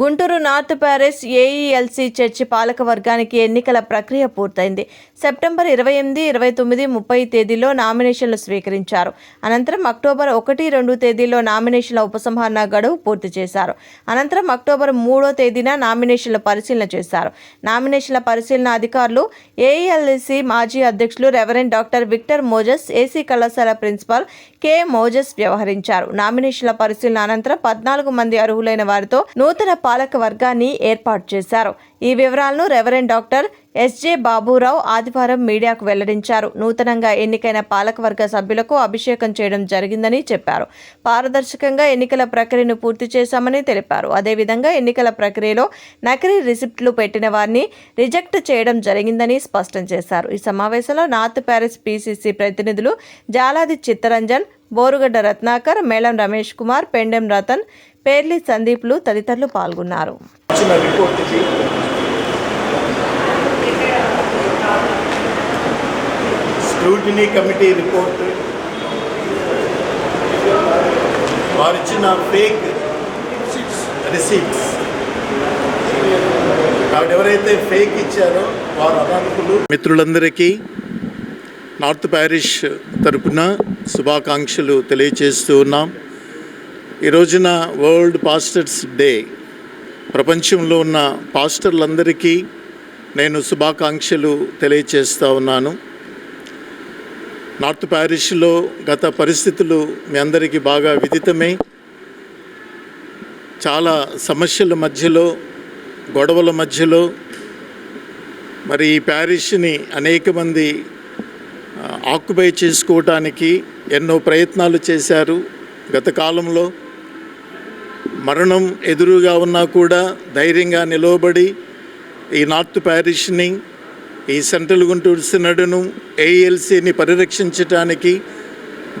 Guntur north Paris AELC church పాలక వర్గానికి ఎన్నికల ప్రక్రియ పూర్తయింది. సెప్టెంబర్ ఇరవై ఎనిమిది ఇరవై తొమ్మిది ముప్పై తేదీలో నామినేషన్లు స్వీకరించారు. అనంతరం అక్టోబర్ ఒకటి రెండు తేదీలో నామినేషన్ల ఉపసంహరణ గడువు పూర్తి చేశారు. అనంతరం అక్టోబర్ మూడో తేదీన నామినేషన్ల పరిశీలన చేశారు. నామినేషన్ల పరిశీలన అధికారులు ఏఈఎల్సీ మాజీ అధ్యక్షులు reverend doctor Victor Moses AC కళాశాల ప్రిన్సిపాల్ కె మోజస్ వ్యవహరించారు. నామినేషన్ల పరిశీలన అనంతరం పద్నాలుగు మంది అర్హులైన వారితో నూతన పాలక వర్గాన్ని ఏర్పాటు చేశారు. ఈ వివరాలను రెవరెండ్ డాక్టర్ ఎస్జే బాబురావు ఆదివారం మీడియాకు వెల్లడించారు. నూతనంగా ఎన్నికైన పాలకవర్గ సభ్యులకు అభిషేకం చేయడం జరిగిందని చెప్పారు. పారదర్శకంగా ఎన్నికల ప్రక్రియను పూర్తి చేశామని తెలిపారు. అదేవిధంగా ఎన్నికల ప్రక్రియలో నకిలీ రిసిప్ట్లు పెట్టిన వారిని రిజెక్ట్ చేయడం జరిగిందని స్పష్టం చేశారు. ఈ సమావేశంలో నార్త్ ప్యారిస్ పీసీసీ ప్రతినిధులు జాలాది చిత్తరంజన్ బోరుగడ్డ రత్నాకర్ మేళం రమేష్ కుమార్ పెండెం రతన్ పేర్లి సందీప్లు తదితరులు పాల్గొన్నారు. స్క్రూటినీ కమిటీ రిపోర్ట్ వారు ఇచ్చిన ఫేక్ రిసీట్స్ కాబట్టి ఎవరైతే ఫేక్ ఇచ్చారో వారు అనార్హులు మిత్రులందరికీ నార్త్ ప్యారిష్ తరపున శుభాకాంక్షలు తెలియచేస్తూ ఉన్నాం. ఈ రోజున వరల్డ్ పాస్టర్స్ డే ప్రపంచంలో ఉన్న పాస్టర్లందరికీ నేను శుభాకాంక్షలు తెలియచేస్తూ ఉన్నాను. నార్త్ ప్యారిష్లో గత పరిస్థితులు మీ అందరికీ బాగా విదితమే చాలా సమస్యల మధ్యలో గొడవల మధ్యలో మరి ఈ ప్యారిష్ని అనేక మంది ఆక్యుపై చేసుకోవటానికి ఎన్నో ప్రయత్నాలు చేశారు. గత కాలంలో మరణం ఎదురుగా ఉన్నా కూడా ధైర్యంగా నిలవబడి ఈ నార్త్ ప్యారిష్ని ఈ సెంట్రల్ గుంటూరు సినడును ఏఎల్సీని పరిరక్షించటానికి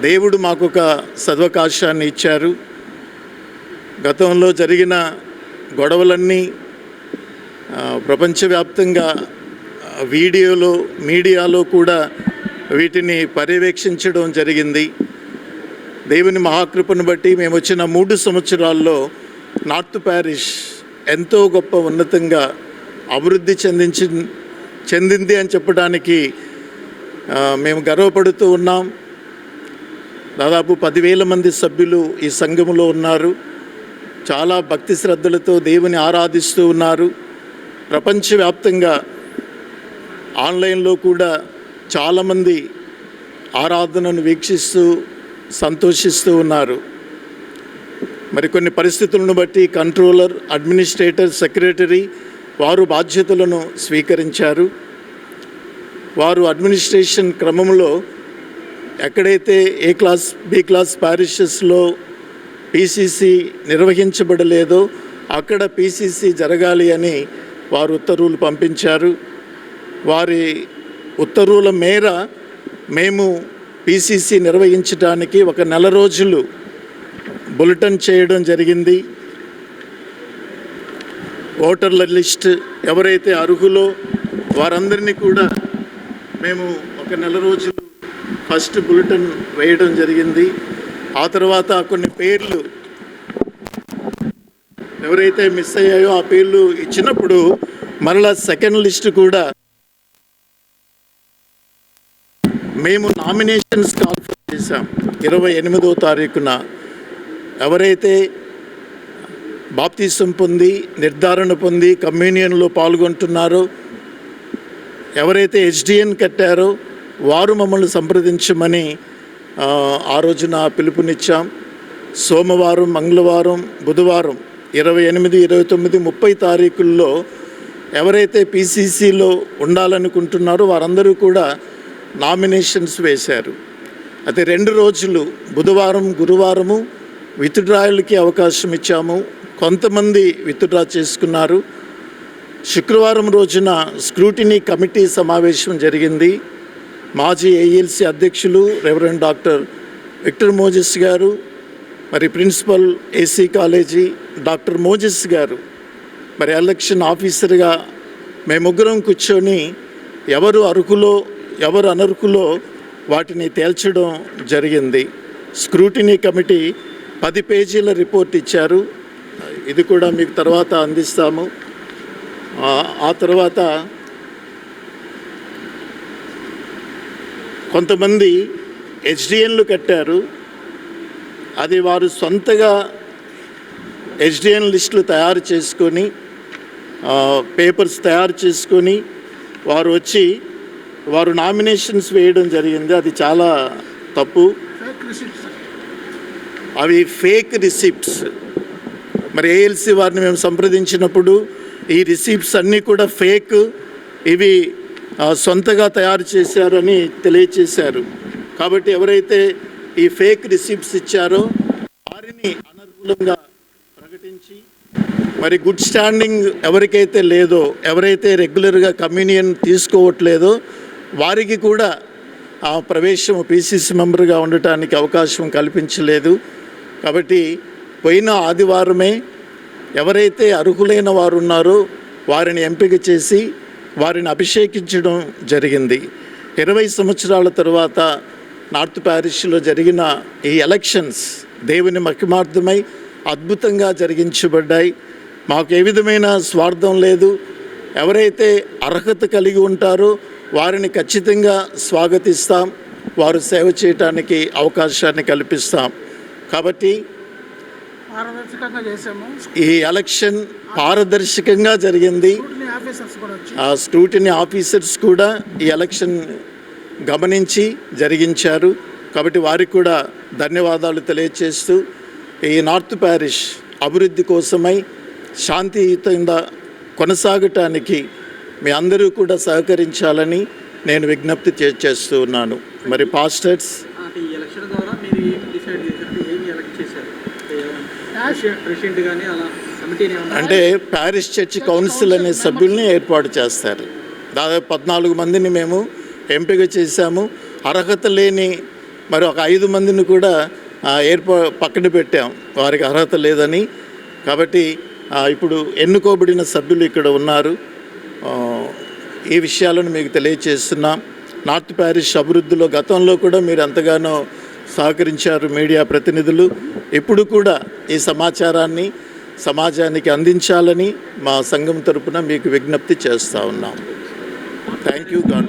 దేవుడు మాకు ఒక సదవకాశాన్ని ఇచ్చారు. గతంలో జరిగిన గొడవలన్నీ ప్రపంచవ్యాప్తంగా వీడియోలో మీడియాలో కూడా వీటిని పర్యవేక్షించడం జరిగింది. దేవుని మహాకృపను బట్టి మేము వచ్చిన మూడు సంవత్సరాల్లో నార్త్ ప్యారిష్ ఎంతో గొప్ప ఉన్నతంగా అభివృద్ధి చెందించి చెందింది అని చెప్పడానికి మేము గర్వపడుతూ ఉన్నాం. దాదాపు పదివేల మంది సభ్యులు ఈ సంఘములో ఉన్నారు. చాలా భక్తి శ్రద్ధలతో దేవుని ఆరాధిస్తూ ఉన్నారు. ప్రపంచవ్యాప్తంగా ఆన్లైన్లో కూడా చాలామంది ఆరాధనను వీక్షిస్తూ సంతోషిస్తూ ఉన్నారు. మరికొన్ని పరిస్థితులను బట్టి కంట్రోలర్ అడ్మినిస్ట్రేటర్ సెక్రటరీ వారు బాధ్యతలను స్వీకరించారు. వారు అడ్మినిస్ట్రేషన్ క్రమంలో ఎక్కడైతే ఏ క్లాస్ బి క్లాస్ ప్యారిషెస్లో పీసీసీ నిర్వహించబడలేదో అక్కడ పీసీసీ జరగాలి అని వారు ఉత్తర్వులు పంపించారు. వారి ఉత్తర్వుల మేర మేము పీసీసీ నిర్వహించడానికి ఒక నెల రోజులు బులెటిన్ చేయడం జరిగింది. ఓటర్ల లిస్ట్ ఎవరైతే అర్హులో వారందరినీ కూడా మేము ఒక నెల రోజులు ఫస్ట్ బులెటిన్ వేయడం జరిగింది. ఆ తర్వాత కొన్ని పేర్లు ఎవరైతే మిస్ అయ్యాయో ఆ పేర్లు ఇచ్చినప్పుడు మరలా సెకండ్ లిస్ట్ కూడా మేము నామినేషన్స్ కాల్ఫర్ చేశాం. ఇరవై ఎనిమిదో తారీఖున ఎవరైతే బాప్తీసం పొంది నిర్ధారణ పొంది కమ్యూనియన్లో పాల్గొంటున్నారో ఎవరైతే హెచ్డిఎన్ కట్టారో వారు మమ్మల్ని సంప్రదించమని ఆ, ఆ రోజున పిలుపునిచ్చాం. సోమవారం మంగళవారం బుధవారం ఇరవై ఎనిమిది ఇరవై తొమ్మిది ముప్పై తారీఖుల్లో ఎవరైతే పీసీసీలో ఉండాలనుకుంటున్నారో వారందరూ కూడా నామినేషన్స్ వేశారు. అయితే రెండు రోజులు బుధవారం గురువారము విత్డ్రాయల్కి అవకాశం ఇచ్చాము. కొంతమంది విత్డ్రా చేసుకున్నారు. శుక్రవారం రోజున స్క్రూటినీ కమిటీ సమావేశం జరిగింది. మాజీ ఏఎల్సి అధ్యక్షులు రెవరెండ్ డాక్టర్ విక్టర్ మోజెస్ గారు మరి principal AC college doctor Moses గారు. మరి ఎలక్షన్ ఆఫీసర్గా మేము ముగ్గురం కూర్చొని ఎవరు అరుకులో ఎవరు అనర్కులో వాటిని తేల్చడం జరిగింది. స్క్రూటినీ కమిటీ పది పేజీల రిపోర్ట్ ఇచ్చారు. ఇది కూడా మీకు తర్వాత అందిస్తాము. ఆ- తర్వాత కొంతమంది హెచ్డిఎన్లు కట్టారు. అది వారు సొంతగా హెచ్డిఎన్ లిస్టులు తయారు చేసుకొని పేపర్స్ తయారు చేసుకొని వారు వచ్చి వారు నామినేషన్స్ వేయడం జరిగింది. అది చాలా తప్పు. అవి ఫేక్ రిసిప్ట్స్. మరి ఏఎల్సి వారిని మేము సంప్రదించినప్పుడు ఈ రిసిప్ట్స్ అన్నీ కూడా ఫేక్. ఇవి సొంతగా తయారు చేశారని తెలియచేశారు. కాబట్టి ఎవరైతే ఈ ఫేక్ రిసిప్ట్స్ ఇచ్చారో వారిని అనర్హులంగా ప్రకటించి మరి గుడ్ స్టాండింగ్ ఎవరికైతే లేదో ఎవరైతే రెగ్యులర్గా కమ్యూనియన్ తీసుకోవట్లేదో వారికి కూడా ఆ ప్రవేశం పీసీసీ మెంబర్గా ఉండటానికి అవకాశం కల్పించలేదు. కాబట్టి పోయిన ఆదివారమే ఎవరైతే అర్హులైన వారు ఉన్నారో వారిని ఎంపిక చేసి వారిని అభిషేకించడం జరిగింది. ఇరవై సంవత్సరాల తర్వాత నార్త్ ప్యారిష్లో జరిగిన ఈ ఎలక్షన్స్ దేవుని మహిమార్థమై అద్భుతంగా జరిగించబడ్డాయి. మాకు ఏ విధమైన స్వార్థం లేదు. ఎవరైతే అర్హత కలిగి ఉంటారో వారిని ఖచ్చితంగా స్వాగతిస్తాం. వారు సేవ చేయటానికి అవకాశాన్ని కల్పిస్తాం. కాబట్టి ఈ ఎలక్షన్ పారదర్శకంగా జరిగింది. ఆ స్క్రూటినీ ఆఫీసర్స్ కూడా ఈ ఎలక్షన్ గమనించి జరిగించారు. కాబట్టి వారికి కూడా ధన్యవాదాలు తెలియచేస్తూ ఈ నార్త్ ప్యారిష్ అభివృద్ధి కోసమై శాంతియుతంగా కొనసాగటానికి మీ అందరూ కూడా సహకరించాలని నేను విజ్ఞప్తి చేస్తూ ఉన్నాను. మరి పాస్టర్స్? అంటే ప్యారిస్ చర్చ్ కౌన్సిల్ అనే సభ్యుల్ని ఏర్పాటు చేస్తారు. దాదాపు పద్నాలుగు మందిని మేము ఎంపిక చేశాము. అర్హత లేని మరి ఒక ఐదు మందిని కూడా ఏర్పా పక్కన పెట్టాం. వారికి అర్హత లేదని. కాబట్టి ఇప్పుడు ఎన్నుకోబడిన సభ్యులు ఇక్కడ ఉన్నారు. ఈ విషయాలను మీకు తెలియచేస్తున్నా. నార్త్ ప్యారిస్ అభివృద్ధిలో గతంలో కూడా మీరు ఎంతగానో సహకరించారు మీడియా ప్రతినిధులు. ఇప్పుడు కూడా ఈ సమాచారాన్ని సమాజానికి అందించాలని మా సంఘం తరపున మీకు విజ్ఞప్తి చేస్తూ ఉన్నాం. Thank you God